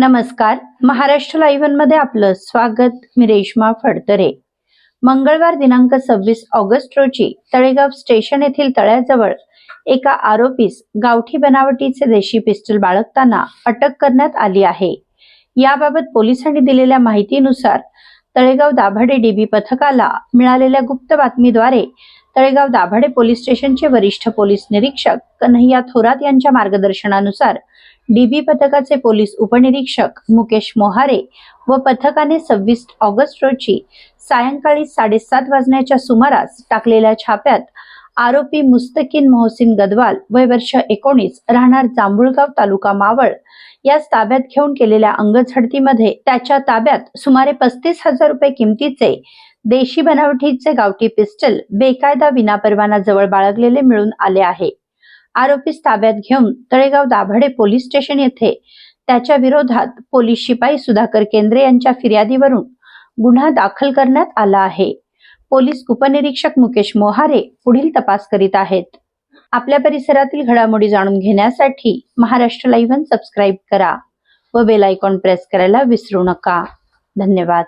नमस्कार. महाराष्ट्र लाईव्हमध्ये आपलं स्वागत. मी रेश्मा फडतरे. मंगळवार दिनांक सव्वीस ऑगस्ट रोजी तळेगाव स्टेशन येथील तळ्याजवळ एका आरोपीस गावठी बनावटीचे देशी पिस्टल बाळगताना अटक करण्यात आली आहे. याबाबत पोलिसांनी दिलेल्या माहितीनुसार तळेगाव दाभाडे डीबी पथकाला मिळालेल्या गुप्त बातमीद्वारे तळेगाव दाभाडे पोलीस स्टेशनचे वरिष्ठ पोलीस निरीक्षक कन्हैया थोरात यांच्या मार्गदर्शनानुसार डीबी पथकाचे पोलीस उपनिरीक्षक मुकेश मोहारे व पथकाने सव्वीस ऑगस्ट रोजी सायंकाळी साडेसात वाजण्याच्या सुमारास टाकलेल्या छाप्यात आरोपी मुस्तकीन मोहसिन गदवाल वय वर्ष एकोणीस राहणार जांभुळगाव तालुका मावळ. यास ताब्यात घेऊन केलेल्या अंगझडतीमध्ये त्याच्या ताब्यात सुमारे पस्तीस हजार रुपये किमतीचे देशी बनावटीचे गावठी पिस्टल बेकायदा विनापरवाना जवळ बाळगलेले मिळून आले आहे. आरोपीस ताब्यात घेऊन तळेगाव दाभाडे पोलीस स्टेशन येथे त्याच्या विरोधात पोलीस शिपाई सुधाकर केंद्रे यांच्या फिर्यादीवरून गुन्हा दाखल करण्यात आला आहे. पोलीस उपनिरीक्षक मुकेश मोहारे पुढील तपास करीत आहेत. आपल्या परिसरातील घडामोडी जाणून घेण्यासाठी महाराष्ट्र लाईव्ह सबस्क्राईब करा व बेल आयकॉन प्रेस करायला विसरू नका. धन्यवाद.